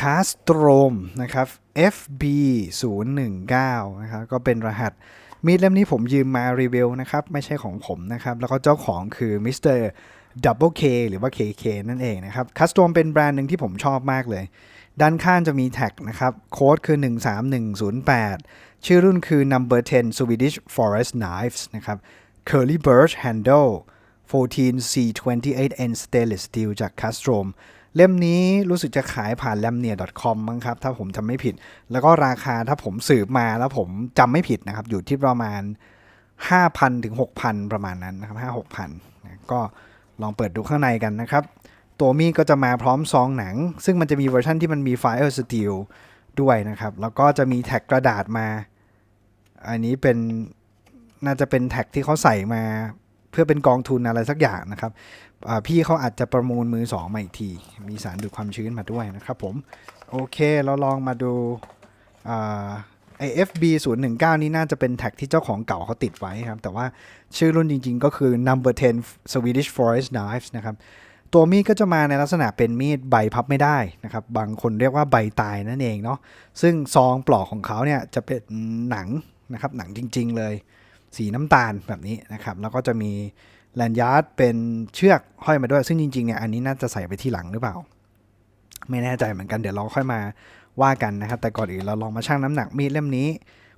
c a s t r o m นะครับ FB 0 1 9 นะครับก็เป็นรหัสมีดเล่มนี้ผมยืมมารีวิวนะครับ ไม่ใช่ของผมนะครับ แล้วก็เจ้าของคือมิสเตอร์ Double K หรือว่า KK นั่นเองนะครับ Custom เป็นแบรนด์หนึ่งที่ผมชอบมากเลย ด้านข้างจะมีแท็กนะครับ โค้ดคือ 13108 ชื่อรุ่นคือ number 10 Swedish Forest Knives นะครับ Curly Birch Handle 14 C28N Stainless Steel จาก Castrom เล่มนี้รู้สึกจะขายผ่าน lamnia.com มั้งครับ ถ้าผมจำไม่ผิด แล้วก็ราคาถ้าผมสืบมาแล้วผมจำไม่ผิดนะครับ อยู่ที่ประมาณ 5,000ถึง6,000 ประมาณนั้นนะครับ5-6,000นะก็ลองเปิดดูข้างในกันนะครับ ตัวมีก็จะมาพร้อมซองหนัง ซึ่งมันจะมีเวอร์ชันที่มันมี Fire Steel ด้วยนะครับ แล้วก็จะมีแท็กกระดาษมา อันนี้เป็นน่าจะเป็นแท็กที่เขาใส่มา พื่อเป็นกองทุนอะไรสักอย่างนะครับพี่เขาอาจจะประมูลมือสองมาอีกที มีสารดูดความชื้นมาด้วยนะครับผม โอเคเราลองมาดูอ่าไอ FB 0 1 9นี่น่าจะเป็นแท็กที่เจ้าของเก่าเขาติดไว้ครับ แต่ว่าชื่อรุ่นจริงๆ ก็คือ number 10 Swedish Forest Knives นะครับ ตัวมีดก็จะมาในลักษณะเป็นมีดใบพับไม่ได้นะครับ บางคนเรียกว่าใบตายนั่นเองเนาะซึ่งซองปลอกของเขาเนี่ยจะเป็นหนังนะครับหนังจริง ๆ เลย สีน้ำตาลแบบนี้นะครับ แล้วก็จะมีแลนยาร์ดเป็นเชือกห้อยมาด้วย ซึ่งจริงๆเนี่ยอันนี้น่าจะใส่ไปที่หลังหรือเปล่า ไม่แน่ใจเหมือนกันเดี๋ยวเราค่อยมาว่ากันนะครับ แต่ก่อนอื่นเราลองมาชั่งน้ำหนักมีดเล่มนี้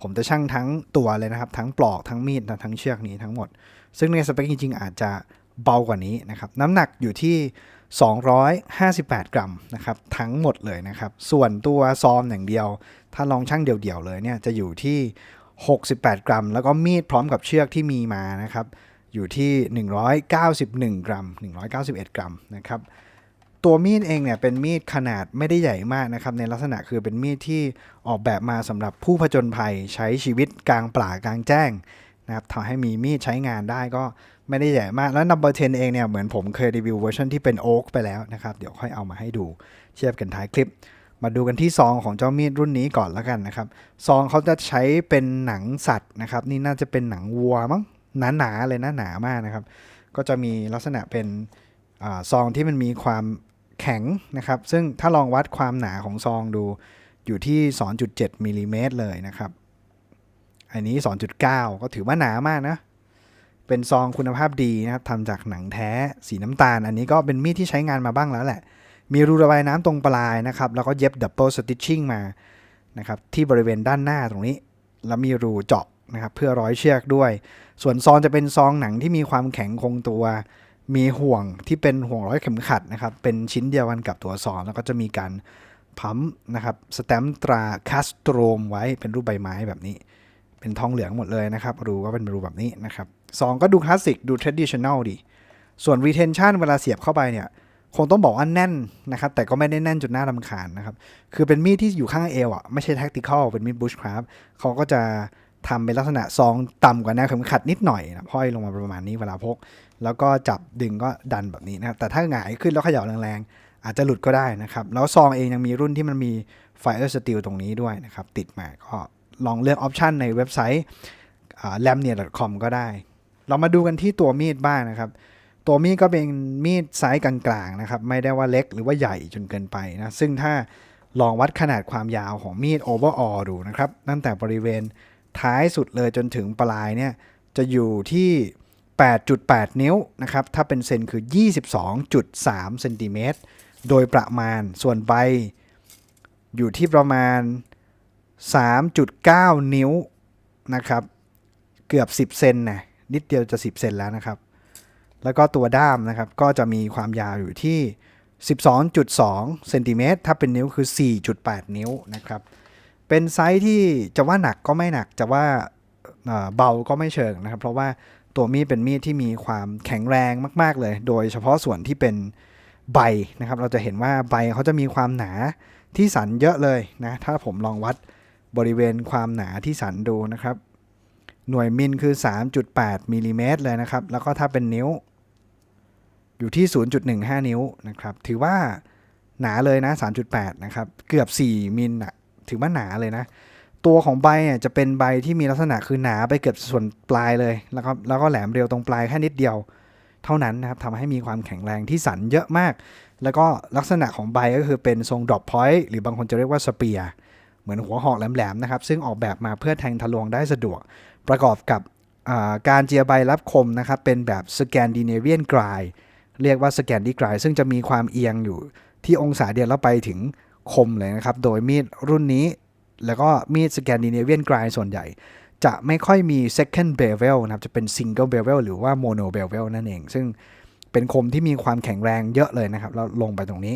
ผมจะชั่งทั้งตัวเลยนะครับ ทั้งปลอกทั้งมีดทั้งเชือกนี้ทั้งหมด ซึ่งในสเปคจริงๆ อาจจะเบากว่านี้นะครับ น้ำหนักอยู่ที่ 258 กรัมนะครับทั้งหมดเลยนะครับ ส่วนตัวซอมอย่างเดียว ถ้าลองชั่งเดี่ยวๆเลยเนี่ยจะอยู่ที่ 68 กรัม แล้วก็มีดพร้อมกับเชือกที่มีมานะครับ อยู่ที่ 191 กรัม 191 กรัมนะครับ ตัวมีดเองเนี่ยเป็นมีดขนาดไม่ได้ใหญ่มากนะครับ ในลักษณะคือเป็นมีดที่ออกแบบมาสำหรับผู้ผจญภัยใช้ชีวิตกลางป่ากลางแจ้งนะครับทำให้มีมีดใช้งานได้ก็ไม่ได้ใหญ่มาก แล้ว number 10เองเนี่ยเหมือนผมเคยรีวิวเวอร์ชันที่เป็นโอ๊กไปแล้วนะครับ เดี๋ยวค่อยเอามาให้ดูเทียบกันท้ายคลิป มาดูกันที่ซองของเจ้ามีดรุ่นนี้ก่อนแล้วกันนะครับ ซองเขาจะใช้เป็นหนังสัตว์นะครับ นี่น่าจะเป็นหนังวัวมั้งหนาๆเลยนะหนามากนะครับ ก็จะมีลักษณะเป็นอซองที่มันมีความแข็งนะครับ ซึ่งถ้าลองวัดความหนาของซองดูอยู่ที่ 2.7มิลลิเมตรเลยนะครับ อันนี้ 2.9 ก็ถือว่าหนามากนะเป็นซองคุณภาพดีนะครับทำจากหนังแท้สีน้ำตาล อันนี้ก็เป็นมีดที่ใช้งานมาบ้างแล้วแหละ มีรูระบายน้ำตรงปลายนะครับ แล้วก็เย็บดับเบิลสติชชิ่งมานะครับที่บริเวณด้านหน้าตรงนี้ แล้วมีรูเจาะนะครับเพื่อร้อยเชือกด้วย ส่วนซองจะเป็นซองหนังที่มีความแข็งคงตัว มีห่วงที่เป็นห่วงร้อยเข็มขัดนะครับ เป็นชิ้นเดียวกันกับตัวซอง แล้วก็จะมีการพัมป์นะครับสแตมตราคัสโตรมไว้เป็นรูปใบไม้แบบนี้ เป็นทองเหลืองหมดเลยนะครับ รูก็เป็นรูแบบนี้นะครับซองก็ดูคลาสสิกดู traditional ดี ส่วน retention เวลาเสียบเข้าไปเนี่ย คงต้องบอกว่าแน่นนะครับ แต่ก็ไม่ได้แน่นจนน่ารำคาญนะครับ คือเป็นมีดที่อยู่ข้างเอวอะไม่ใช่ tactical เป็นมีด bushcraft เขาก็จะทำเป็นลักษณะซองต่ำกว่าแนวเข็มขัดนิดหน่อยนะห้อยลงมาประมาณนี้เวลาพก แล้วก็จับดึงก็ดันแบบนี้นะครับ แต่ถ้าหงายขึ้นแล้วเขย่าแรงๆ อาจจะหลุดก็ได้นะครับ แล้วซองเองยังมีรุ่นที่มันมี fire steel ตรงนี้ด้วยนะครับ ติดมาก็ลองเลือกออปชันในเว็บไซต์ lamnia.com ก็ได้ เรามาดูกันที่ตัวมีดบ้างนะครับ ตัวมีดก็เป็นมีดไซส์กลางๆนะครับ ไม่ได้ว่าเล็กหรือว่าใหญ่จนเกินไปนะ ซึ่งถ้าลองวัดขนาดความยาวของมีด overall ดูนะครับ ตั้งแต่บริเวณท้ายสุดเลยจนถึงปลายเนี่ย จะอยู่ที่ 8.8 นิ้วนะครับ ถ้าเป็นเซนคือ 22.3เซนติเมตรโดยประมาณ ส่วนใบ อยู่ที่ประมาณ 3.9 นิ้วนะครับ เกือบ 10 เซนนะนิดเดียวจะ 10 เซนแล้วนะครับ แล้วก็ตัวด้ามนะครับ ก็จะมีความยาวอยู่ที่ 12.2เซนติเมตรถ้าเป็นนิ้วคือ 4.8 นิ้วนะครับ เป็นไซส์ที่จะว่าหนักก็ไม่หนักจะว่าเบาก็ไม่เชิงนะครับ เพราะว่าตัวมีดเป็นมีดที่มีความแข็งแรงมาก ๆ เลย โดยเฉพาะส่วนที่เป็นใบนะครับ เราจะเห็นว่าใบเขาจะมีความหนาที่สันเยอะเลยนะ ถ้าผมลองวัดบริเวณความหนาที่สันดูนะครับ หน่วยมิลคือ 3.8มิลลิเมตรเลยนะครับ แล้วก็ถ้าเป็นนิ้ว อยู่ที่ 0.15 นิ้วนะครับถือว่าหนาเลยนะ 3.8 นะครับ เกือบ 4 มิลอะถือว่าหนาเลยนะ ตัวของใบอะจะเป็นใบที่มีลักษณะคือหนาไปเกือบส่วนปลายเลยแล้วก็แล้วก็แหลมเรียวตรงปลายแค่นิดเดียว เท่านั้นนะครับทำให้มีความแข็งแรงที่สันเยอะมาก แล้วก็ลักษณะของใบก็คือเป็นทรง drop point หรือบางคนจะเรียกว่าสเปียร์เหมือนหัวหอกแหลมๆนะครับ ซึ่งออกแบบมาเพื่อแทงทะลวงได้สะดวก ประกอบกับการเจียใบรับคมนะครับเป็นแบบสแกนดิเนเวียนกราย เรียกว่าสแกนดิกรายซึ่งจะมีความเอียงอยู่ที่องศาเดียวแล้วไปถึงคมเลยนะครับ โดยมีดรุ่นนี้ แล้วก็มีดสแกนดิเนเวียนกรายส่วนใหญ่ จะไม่ค่อยมี second bevel นะครับ จะเป็น single bevel หรือว่า mono bevel นั่นเอง ซึ่งเป็นคมที่มีความแข็งแรงเยอะเลยนะครับแล้วลงไปตรงนี้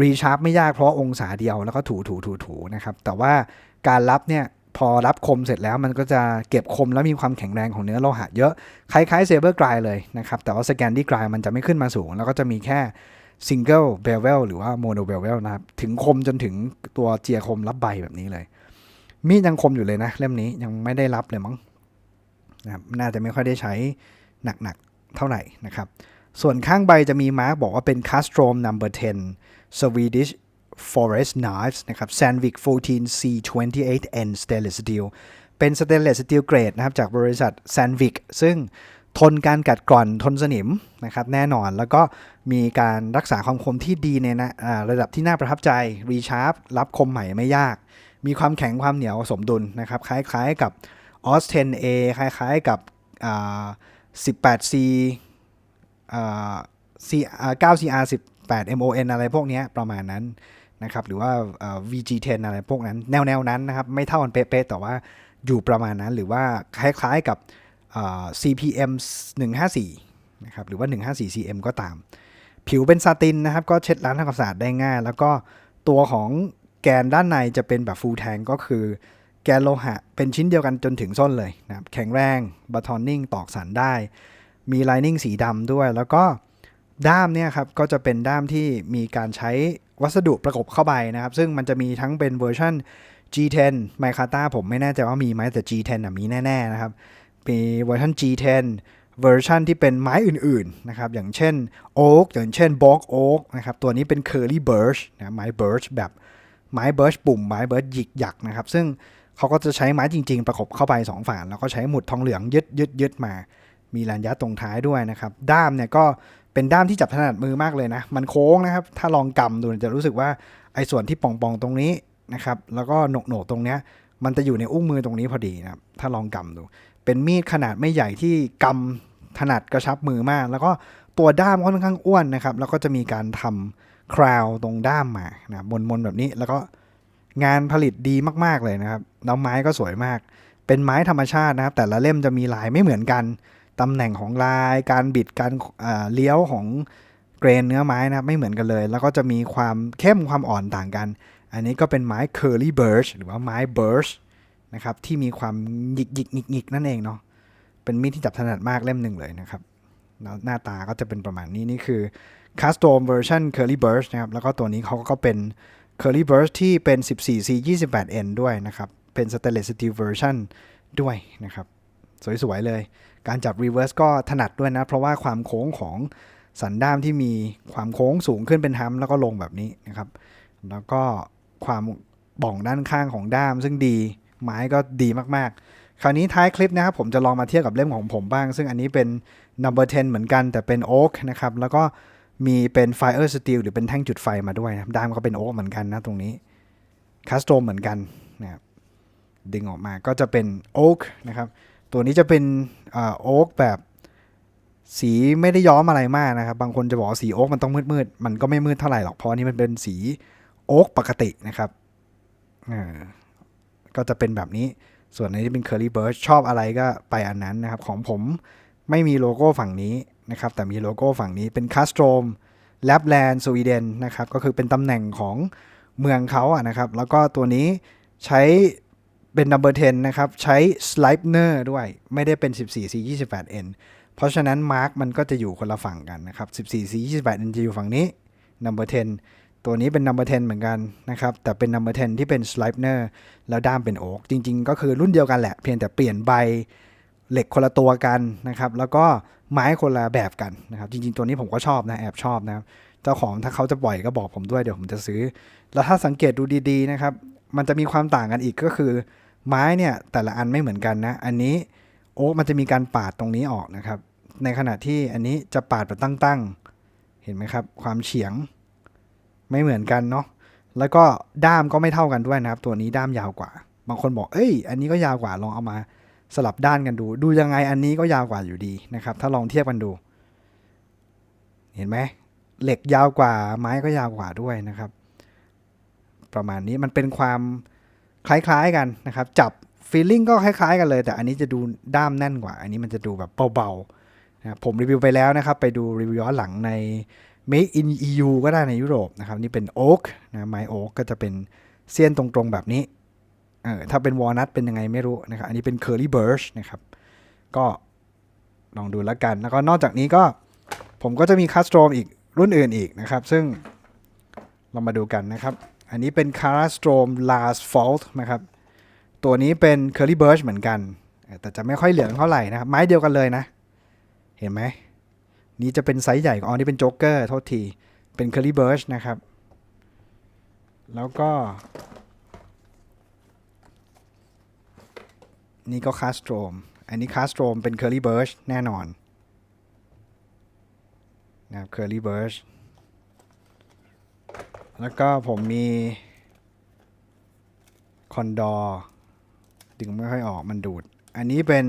รีชาร์ปไม่ยากเพราะองศาเดียวแล้วก็ถูถูถูถูนะครับ แต่ว่าการรับเนี่ย พอรับคมเสร็จแล้วมันก็จะเก็บคมแล้วมีความแข็งแรงของเนื้อโลหะเยอะ คล้ายๆเซเบอร์กรายเลยนะครับ แต่ว่าสแกนดี้กรายมันจะไม่ขึ้นมาสูง แล้วก็จะมีแค่ single bevel หรือว่า mono bevel นะครับ ถึงคมจนถึงตัวเจียคมรับใบแบบนี้เลย มีดยังคมอยู่เลยนะ เล่มนี้ยังไม่ได้รับเลยมั้งนะครับน่าจะไม่ค่อยได้ใช้หนักๆเท่าไหร่นะครับ ส่วนข้างใบจะมีมาร์กบอกว่าเป็น Castrom number 10 Swedish Forest Knives นะครับ Sandvik 14 C28 N Stainless Steel เป็น Stainless Steel Grade นะครับ จากบริษัท Sandvik ซึ่งทนการกัดกร่อนทนสนิมนะครับแน่นอนแล้วก็มีการรักษาความคมที่ดีในนะระดับที่น่าประทับใจรีชาร์ปรับคมใหม่ไม่ยาก มีความแข็งความเหนียวสมดุลนะครับคล้ายๆกับ OS 10A คล้ายๆกับ 18C 9CR18 MON อะไรพวกนี้ประมาณนั้น นะครับหรือว่า VG10 อะไรพวกนั้น แนวๆนั้นนะครับ ไม่เท่ากันเป๊ะๆแต่ว่าอยู่ประมาณนั้นหรือว่าคล้ายๆกับอ่า CPM 154นะครับหรือว่า 154CM ก็ตาม ผิวเป็นซาตินนะครับ ก็เช็ดล้างทำความสะอาดได้ง่าย แล้วก็ตัวของแกนด้านในจะเป็นแบบฟูลแทงก็คือแกนโลหะเป็นชิ้นเดียวกันจนถึงส้นเลยนะครับแข็งแรงบัตทอนนิ่งตอกสันได้ มีไลนิ่งสีดำด้วย แล้วก็ด้ามเนี่ยครับก็จะเป็นด้ามที่มีการใช้ วัสดุประกบเข้าไปนะครับ ซึ่งมันจะมีทั้งเป็นเวอร์ชัน G10 ไมคาต้าผมไม่แน่ใจว่ามีไหมแต่ G10 นะมีแน่ๆนะครับ มีเวอร์ชัน G10 เวอร์ชันที่เป็นไม้อื่นๆนะครับ อย่างเช่นโอ๊กอย่างเช่นบอกโอ๊กนะครับ ตัวนี้เป็น Curly Birch นะไม้ Birch แบบไม้เบิร์ชปุ่มไม้เบิร์ชหยิกหยักนะครับ ซึ่งเขาก็จะใช้ไม้จริง ๆ ประกบเข้าไป2ฝานแล้วก็ใช้หมุดทองเหลืองยึดยึดยึดมา มีแลนยัดตรงท้ายด้วยนะครับ ด้ามเนี่ยก็ เป็นด้ามที่จับถนัดมือมากเลยนะ มันโค้งนะครับ ถ้าลองกำดูจะรู้สึกว่าไอ้ส่วนที่ป่องๆตรงนี้นะครับ แล้วก็โหนกหนกๆตรงเนี้ย มันจะอยู่ในอุ้งมือตรงนี้พอดีนะครับ ถ้าลองกำดู เป็นมีดขนาดไม่ใหญ่ที่กำถนัดกระชับมือมาก แล้วก็ตัวด้ามค่อนข้างอ้วนนะครับ แล้วก็จะมีการทำคราวตรงด้ามมานะมนๆแบบนี้ แล้วก็งานผลิตดีมากๆเลยนะครับแล้วไม้ก็สวยมาก เป็นไม้ธรรมชาตินะครับ แต่ละเล่มจะมีลายไม่เหมือนกัน ตำแหน่งของลาย การบิดการเลี้ยวของเกรนเนื้อไม้นะครับไม่เหมือนกันเลย แล้วก็จะมีความเข้มความอ่อนต่างกัน อันนี้ก็เป็นไม้ curly birch หรือว่าไม้ birch นะครับที่มีความหยิกหยิกหงิกหงิกนั่นเองเนาะเป็นมีดที่จับถนัดมากเล่มหนึ่งเลยนะครับแล้วหน้าตาก็จะเป็นประมาณนี้นี่คือ custom version curly birch นะครับแล้วก็ตัวนี้เขาก็เป็น curly birch ที่เป็น 14C 28N ด้วยนะครับเป็น stainless steel version ด้วยนะครับ สวยๆเลย การจับ reverse ก็ถนัดด้วยนะ เพราะว่าความโค้งของสันด้ามที่มีความโค้งสูงขึ้นเป็นฮัมแล้วก็ลงแบบนี้นะครับ แล้วก็ความบ่องด้านข้างของด้ามซึ่งดีไม้ก็ดีมากๆ คราวนี้ท้ายคลิปนะครับผมจะลองมาเทียบกับเล่มของผมบ้าง ซึ่งอันนี้เป็น number 10 เหมือนกันแต่เป็น oak นะครับแล้วก็มีเป็น fire steel หรือเป็นแท่งจุดไฟมาด้วยนะครับด้ามก็เป็น oak เหมือนกันนะตรงนี้ custom เหมือนกันนะครับดึงออกมาก็จะเป็น oak นะครับ ตัวนี้จะเป็นโอ๊กแบบสีไม่ได้ย้อมอะไรมากนะครับ บางคนจะบอกสีโอ๊กมันต้องมืดๆ มันก็ไม่มืดเท่าไหร่หรอก เพราะอันนี้มันเป็นสีโอ๊กปกตินะครับก็จะเป็นแบบนี้ ส่วนอันนี้เป็น Curly Birch ชอบอะไรก็ไปอันนั้นนะครับ ของผมไม่มีโลโก้ฝั่งนี้นะครับ แต่มีโลโก้ฝั่งนี้เป็น Castrom Lapland สวีเดนนะครับ ก็คือเป็นตำแหน่งของเมืองเขาอะนะครับ แล้วก็ตัวนี้ใช้ เป็น number 10 นะครับ ใช้ Slipner ด้วยไม่ได้เป็น 14C 28N เพราะฉะนั้น Mark มันก็จะอยู่คนละฝั่งกันนะครับ 14C 28N จะอยู่ฝั่งนี้ number 10 ตัวนี้เป็น number 10 เหมือนกันนะครับ แต่เป็น number 10 ที่เป็น Slipner แล้วด้ามเป็นโอ๊กจริง ๆ ก็คือรุ่นเดียวกันแหละ เพียงแต่เปลี่ยนใบเหล็กคนละตัวกันนะครับ แล้วก็ไม้คนละแบบกันนะครับ จริง ๆ ตัวนี้ผมก็ชอบนะ แอบชอบนะครับ เจ้าของถ้าเขาจะปล่อยก็บอกผมด้วยเดี๋ยวผมจะซื้อ แล้วถ้าสังเกตดูดีๆนะครับ มันจะมีความต่างกันอีกก็คือ ไม้เนี่ยแต่ละอันไม่เหมือนกันนะ อันนี้โอ๊กมันจะมีการปาดตรงนี้ออกนะครับ ในขณะที่อันนี้จะปาดแบบตั้งๆ เห็นไหมครับ ความเฉียงไม่เหมือนกันเนาะ แล้วก็ด้ามก็ไม่เท่ากันด้วยนะครับ ตัวนี้ด้ามยาวกว่า บางคนบอก เอ้ย อันนี้ก็ยาวกว่า ลองเอามาสลับด้านกันดู ดูยังไงอันนี้ก็ยาวกว่าอยู่ดีนะครับ ถ้าลองเทียบกันดู เห็นไหมเหล็กยาวกว่า ไม้ก็ยาวกว่าด้วยนะครับ ประมาณนี้มันเป็นความ คล้ายๆกันนะครับ จับฟีลลิ่งก็คล้ายๆกันเลย แต่อันนี้จะดูด้ามแน่นกว่า อันนี้มันจะดูแบบเบาๆนะผมรีวิวไปแล้วนะครับ ไปดูรีวิวย้อนหลังใน Made in EU ก็ได้ในยุโรปนะครับ นี่เป็นโอ๊กนะไม้โอ๊กก็จะเป็นเสี้ยนตรงๆแบบนี้เออถ้าเป็นวอลนัทเป็นยังไงไม่รู้นะครับ อันนี้เป็น Curly Birch นะครับ ก็ลองดูแล้วกัน แล้วก็นอกจากนี้ก็ผมก็จะมีคัสโตรมอีกรุ่นอื่นอีกนะครับ ซึ่งเรามาดูกันนะครับ อันนี้เป็น c a r a s t r o m Last Fault นะครับ ตัวนี้เป็น Curly Birch เหมือนกัน แต่จะไม่ค่อยเหลืองเท่าไหร่นะครับ ไม้เดียวกันเลยนะ เห็นไหม นี้จะเป็นไซส์ใหญ่ก่อ๋อนี่เป็นโจ๊กเกอร์โทษที เป็น Curly Birch นะครับ แล้วก็ นี่ก็คาสโตรมอันนี้คาสโตรมเป็น Curly Birch แน่นอนนะครับ Curly Birch แล้วก็ผมมีคอนดอร์ดึงไม่ค่อยออกมันดูด อันนี้เป็น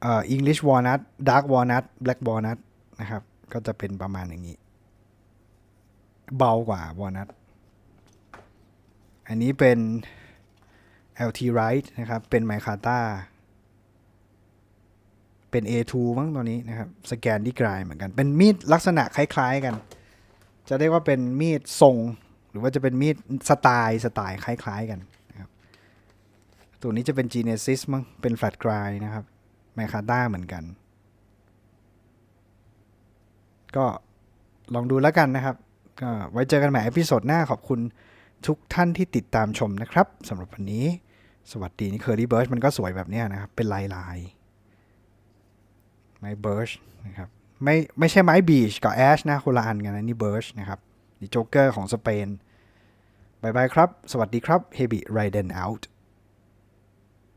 เอ่อ English Walnut Dark Walnut Black Walnut นะครับ ก็จะเป็นประมาณอย่างนี้ เบากว่า Walnut อันนี้เป็น LT Right นะครับ เป็นไมคาต้าเป็น A2 มั้งตัวนี้นะครับ สแกนดีกรายเหมือนกัน เป็นมีดลักษณะคล้าย ๆ กัน จะเรียกว่าเป็นมีดทรง หรือว่าจะเป็นมีดสไตล์สไตล์คล้ายๆกันนะครับตัวนี้จะเป็น Genesis มั้งเป็น Flat g r i นะครับไมคาต้าเหมือนกัน ก็ลองดูแล้วกันนะครับ ก็ไว้เจอกันใหม่เอพิโซดหน้าขอบคุณทุกท่านที่ติดตามชมนะครับสำหรับวันนี้ สวัสดีนี่เคอรี่เบิร์ชมันก็สวยแบบนี้นะครับ เป็นลายลายไม้เบิร์ชนะครับ ไม่ไม่ใช่ไม้บีชกับแอชนะคนละอันกันนะนี่เบิร์ชนะครับนี่โจ๊กเกอร์ของสเปนบายบายครับ สวัสดีครับเฮบิไรเดนเอาท์